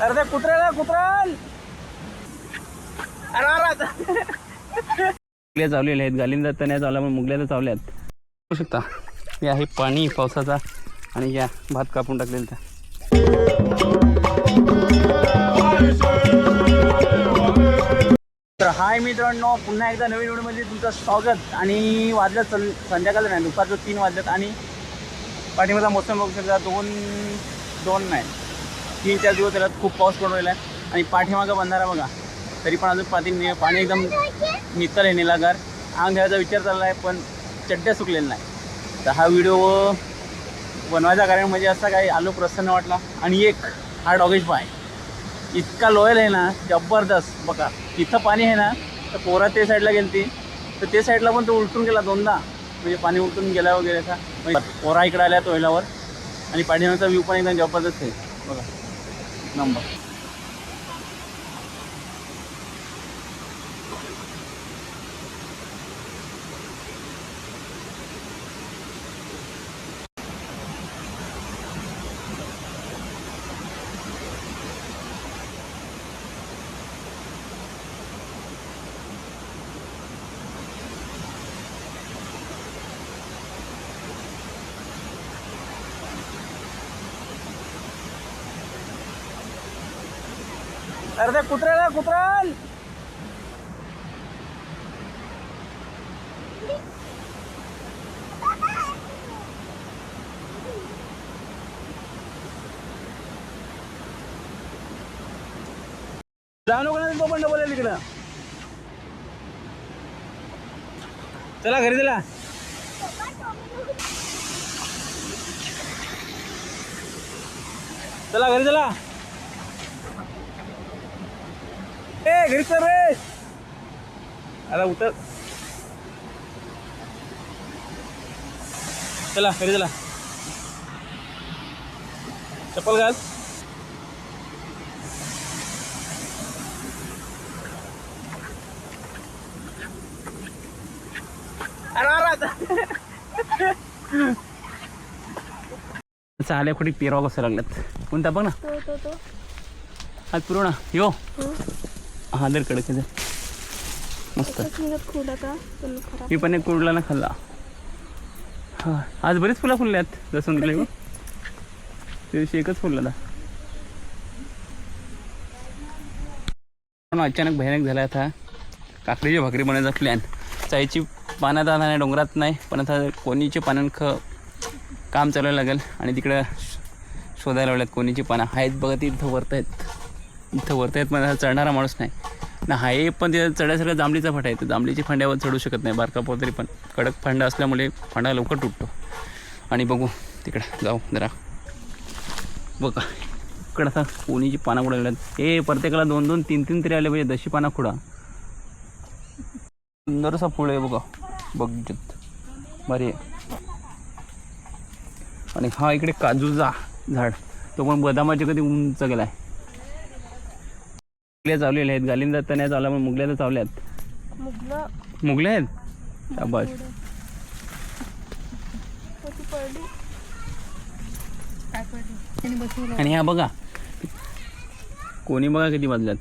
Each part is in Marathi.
अरे ते कुत्र्याला. अरे मुगल्या चावलेल्या आहेत. गालिंदा तर नाही चावला पण मुगल्या तर चावल्या आहेत. बघू शकता हे आहे पाणी पावसाचा आणि या भात कापून टाकलेला त्या. तर हाय मित्रांनो पुन्हा एकदा नवीन व्हिडिओमध्ये तुमचं स्वागत. आणि वाजलं सं संध्याकाळ नाही दुपारचं तीन वाजल्यात आणि पाठीमागचा मोसम बघू शकता दोन दोन नाही. तीन चार दिवस त्याला खूप पाऊस पडून राहिला आहे आणि पाठीमागं बंधारा बघा. तरी पण अजून पाणी पाणी एकदम नितळ आहे निलागार आंग घ्यायचा विचार चालला आहे पण चड्ड्या सुकलेला नाही. तर हा व्हिडिओ बनवायचा कारण म्हणजे असा काही आलो प्रसन्न वाटला. आणि एक हा डॉगेश पाय इतका लोयल आहे ना जबरदस्त. बघा तिथं पाणी आहे ना तर पोरा ते साईडला गेलती. ती तर ते साईडला पण तो उलटून गेला दोनदा. म्हणजे पाणी उलटून गेला वगैरे असा. म्हणजे पोरा इकडे आल्या टोयलावर. आणि पाठीमागचा व्यू पण एकदम जबरदस्त आहे. बघा. नंबर अरे ते कुत्र्याला कुत्राल जाणू का नाही तो पण डबल तिकडं चला घरी चला. चला घरी चला. ए घरी चल रे. आता उतर. चला घरी चला. चप्पल घाल. चाले कुठे पेराव कसं लागल्यात कोणता बघ ना. तो तो तो. आज पुरो ना यो हा दर कडक आहे मस्त. मी पण एक कुरडला ना खाल्ला. हा आज बरीच फुलं फुलल्यात जसं तुला दिवशी एकच फुलला पण अचानक भयानक झाला आता. काकडीची भाकरी बनवायचा प्लॅन चायची पाण्यात आता नाही डोंगरात नाही. पण आता कोणीचे पानं ख काम चालवायला लागेल. आणि तिकडं शोधायला लावल्यात कोणीची पानं. आहेत बघा ती इथं वरत आहेत. इथं वरता आहेत मला चढणारा माणूस नाही. ना हाय पण ते चढायसारखं जांभळीचा फाटा आहे तर जांभळीची फांड्यावर चढू शकत नाही. बारका तरी पण. कडक फांडा असल्यामुळे फांडा लवकर तुटतो. आणि बघू तिकडं जाऊ जरा. बघा इकडं आता कोणीची पानं कुठं हे प्रत्येकाला दोन दोन तीन तीन तरी आले पाहिजे. दशी पाना खुडा. सुंदरसा फुल आहे बघा. बघित भारी आहे. आणि हा इकडे काजूचा झाड. तो पण बदामाच्या कधी उंच गेलाय मुगल्या चावलेल्या आहेत. गालिंदा तर नाही चावला पण मुगल्या तर चावल्यात मुगलं. मुगल्या आहेत? पडली? आणि ह्या बघा. कोणी बघा किती वाजल्यात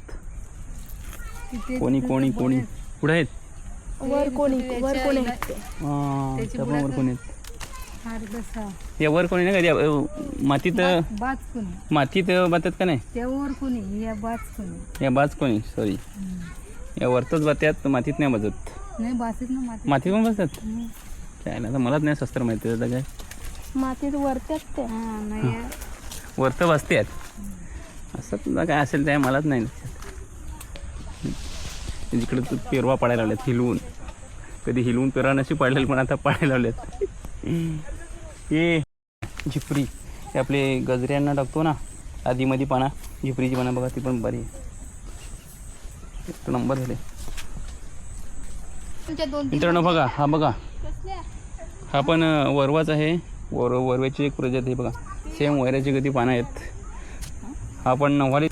कोणी कोणी कोणी. पुढे आहेत? वर कोणी वर कोणी आहेत. त्या वर या वर कोणी नाही का? त्या, मातीत बाज कोणी? मातीत बातात का नाही? त्यावर कोणी? या बाज कोणी? या बाज कोणी सॉरी या वरतच बात्यात मातीत नाही बसत. नाही बाजत ना माती मातीत पण बसतात? काय ना आता मलाच नाही शस्त्र माहिती त्याचं काय? मातीत वरत्यात ते. हा नाही. या. वरत बसतात असं तुला काय असेल ते मलाच नाही लक्षात जिकडे तू पेरवा पाडायला लावल्यात हिलवून. कधी हिलवून पेरवा नशी पाडलेलं पण आता पाडायला लावल्यात हे झिपरी. हे आपले गजऱ्यांना टाकतो ना आधीमध्ये पाना. झिपरीची पाना बघा ती पण बरी. एक नंबर झाले. मित्रांनो बघा हा बघा. हा पण वरवाच आहे. वर वरव्याची एक प्रजाती आहे बघा. सेम वैराची कधी पानं आहेत. हा पण नव्वाली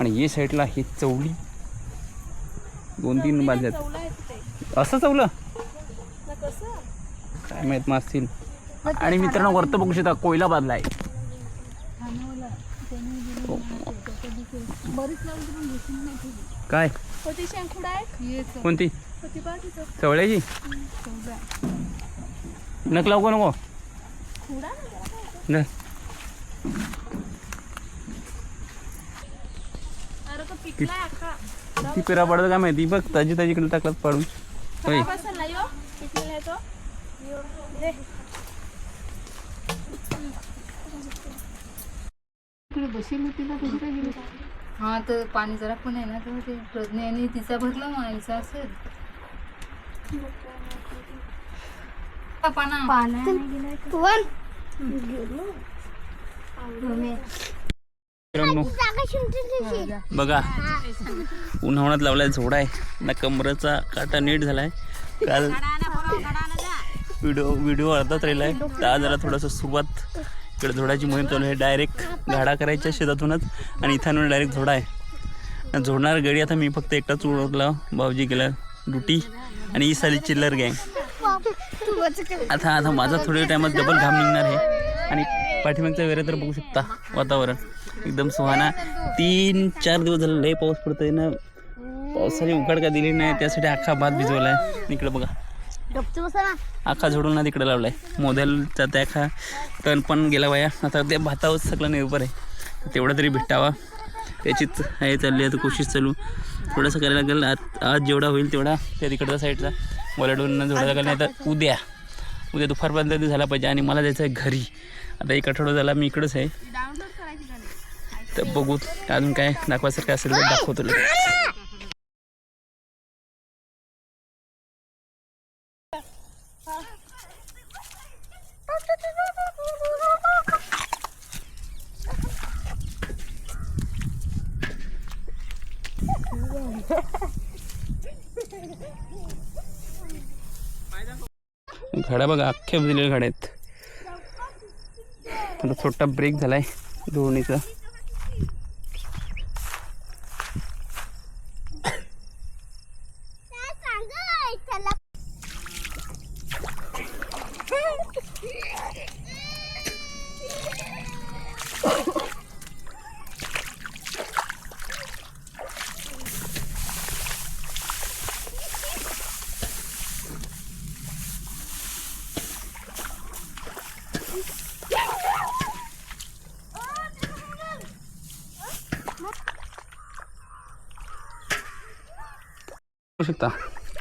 आणि हे साईडला ही चवली दोन तीन बाजल्यात. असं चवलं काय माहीत मासतील आणि मित्रांनो वरत बघू शकता कोयला बाजला आहे तुझी काय. कोणती? चवळ्याची. नक लावू नको? खुडा न. अरे तो पेरा पडतं काय माहिती? बघ ताजी ताजी इकडे टाकलात पाडून. होय. बसेल होती ना काय गेली? हा तर पाणी जरा पण आहे ना तर ते प्रज्ञाने तिचा भरला आईचा असेल. हा, पाना. मित्रांनो बघा उन्हाळ्यात लावलाय झोडा आहे. ना कमरेचा काटा नीट झालाय. काल व्हिडिओ व्हिडिओ अर्धाच राहिला आहे. दहा जरा थोडंसं सुरुवात इकडे झोडाची मोहीम चालू आहे. डायरेक्ट घाडा करायच्या शेतातूनच आणि इथं डायरेक्ट झोडा आहे. झोडणार गडी आता मी फक्त एकटाच उडवला भाऊजी गेला ड्युटी आणि ही साली चिल्लर गँग. आता आता माझा थोड्या टायमात डबल घाम निघणार आहे. आणि पाठीमागचा वेळ तर बघू शकता वातावरण. एकदम सुहाना. तीन चार दिवस झाले लय पाऊस पडतोय ना. पावसाने उघड का दिली नाही त्यासाठी अख्खा भात भिजवलाय. इकडे बघा. आखा झोडून ना तिकडे लावलाय. मोदलचा त्या खा तण पण गेला वाया आता त्या भातावर सगळं निर्भर आहे. तेवढा तरी भेटावा. त्याचीच हे चालली आता कोशिश चालू. थोडंसं करायला लागेल. आज आज जेवढा होईल तेवढा त्या तिकडच्या साईडचा वलाडून जोडा लागेल नाही तर उद्या. उद्या दुपारपर्यंत झाला पाहिजे. आणि मला जायचं आहे घरी. आता एक आठवडा झाला मी इकडंच आहे. तर बघू. अजून काय दाखवायसारखं असेल तर दाखवतो घड्या बघा अख्ख्या दिलेल्या घड्या आहेत आता छोटा ब्रेक झालाय धोरणीचा बघू शकता.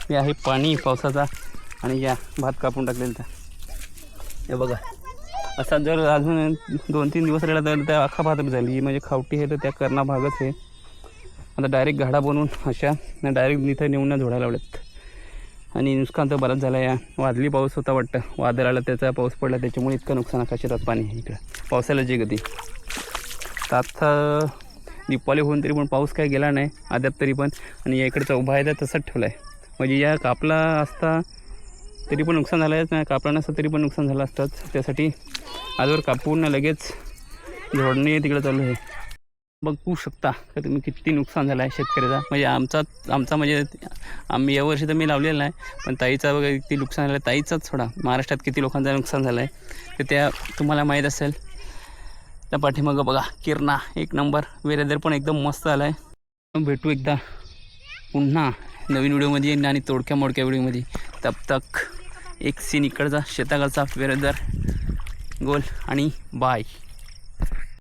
हे आहे पाणी पावसाचा आणि या भात कापून टाकलेला हे बघा. असा जर अजून दोन तीन दिवस राहिला तर त्या अख्खा भात झाली. म्हणजे खावटी आहे तर त्या करणं भागच आहे. आता डायरेक्ट घाडा बनवून अशा डायरेक्ट इथं नेऊन झोडायला लावल्यात. आणि नुकसान तर बराच झाला या वादली पाऊस होता वाटतं. वादळ आला त्याचा पाऊस पडला त्याच्यामुळे इतकं नुकसान आकाशात पाणी आहे इकडं. पावसाला जे गती. आता दीपावली होऊन तरी पण पाऊस काय गेला नाही अद्याप तरी पण. आणि या इकडचा उभा आहे तर तसंच ठेवला आहे म्हणजे या कापला असता तरी पण नुकसान झालं आहे नाही कापला नसतं तरी पण नुकसान झालं असतंच त्यासाठी आजवर कापून लगेच झोडणे तिकडे चालू आहे. बघू शकता का तुम्ही किती नुकसान झालं आहे शेतकऱ्याचा. म्हणजे आमचा आमचा म्हणजे आम्ही यावर्षी तर मी लावलेला नाही पण ताईचा वगैरे किती नुकसान झालं आहे ताईचाच थोडा. महाराष्ट्रात किती लोकांचं नुकसान झालं आहे तर त्या तुम्हाला माहीत असेल. त्या पाठीमागं बघा किरणा एक नंबर. वेरेदर पण एकदम मस्त आला आहे भेटू एकदा. पुन्हा नवीन व्हिडिओमध्ये आणि तोडक्या मोडक्या व्हिडिओमध्ये. तब तक एक सीन इकडचा शेताकडचा वेरेदर. गोल आणि बाय